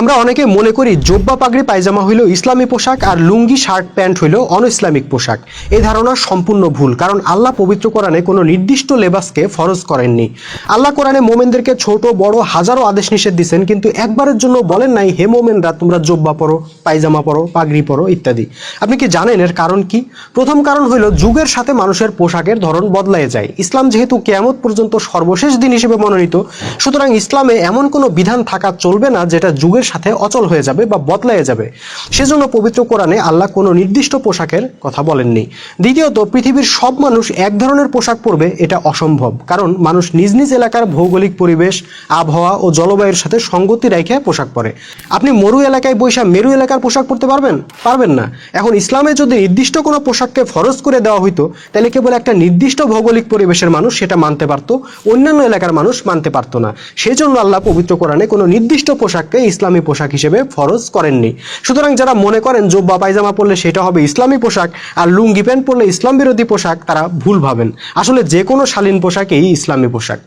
আমরা অনেকে মনে করি জোব্বা পাগড়ি, পায়জামা হইল ইসলামী পোশাক আর লুঙ্গি, শার্ট, প্যান্ট হইল অন ইসলামিক পোশাক। এই ধারণা সম্পূর্ণ ভুল, কারণ আল্লাহ পবিত্র কোরআনে কোনো নির্দিষ্ট লেবাসকে ফরজ করেননি। আল্লাহ কোরআনে মোমেনদেরকে ছোট, বড় হাজারো আদেশ নিষেধ দিচ্ছেন কিন্তু একবারের জন্য বলেন নাই, হে মোমেনরা, তোমরা জোব্বা পরো, পায়জামা পরো, পাগড়ি পরো, ইত্যাদি। আপনি কি জানেন এর কারণ কি? প্রথম কারণ হইল যুগের সাথে মানুষের পোশাকের ধরন বদলায় যায়। ইসলাম যেহেতু কেয়ামত পর্যন্ত সর্বশেষ দিন হিসেবে মনোনীত, সুতরাং ইসলামে এমন কোনো বিধান থাকা চলবে না যেটা যুগের সাথে অচল হয়ে যাবে বা বদলায় যাবে। সেজন্য পবিত্র কোরআনে আল্লাহ কোনো নির্দিষ্ট পোশাকের কথা বলেননি। দ্বিতীয়ত, পৃথিবীর সব মানুষ এক ধরনের পোশাক পরবে, এটা অসম্ভব। কারণ মানুষ নিজ নিজ এলাকার ভৌগোলিক পরিবেশ, আবহাওয়া ও জলবায়ুর সাথে সঙ্গতি রেখে পোশাক পরে। আপনি মরু এলাকায় বৈশা মেরু এলাকার পোশাক পরতে পারবেন? পারবেন না। এখন ইসলামে যদি নির্দিষ্ট কোনো পোশাককে ফরজ করে দেওয়া হইতো, তাহলে কেবল একটা নির্দিষ্ট ভৌগোলিক পরিবেশের মানুষ সেটা মানতে পারতো, অন্যান্য এলাকার মানুষ মানতে পারতো না। সেজন্য আল্লাহ পবিত্র কোরআনে কোনো নির্দিষ্ট পোশাককে ইসলামী পোশাক হিসেবে ফরজ করেননি। সুতরাং যারা মনে করেন জোব্বা, পায়জামা পরলে সেটা হবে ইসলামী পোশাক আর লুঙ্গি প্যান্ট পরলে ইসলাম বিরোধী পোশাক, তারা ভুল ভাবেন। আসলে যে কোনো শালীন পোশাকেই ইসলামী পোশাক।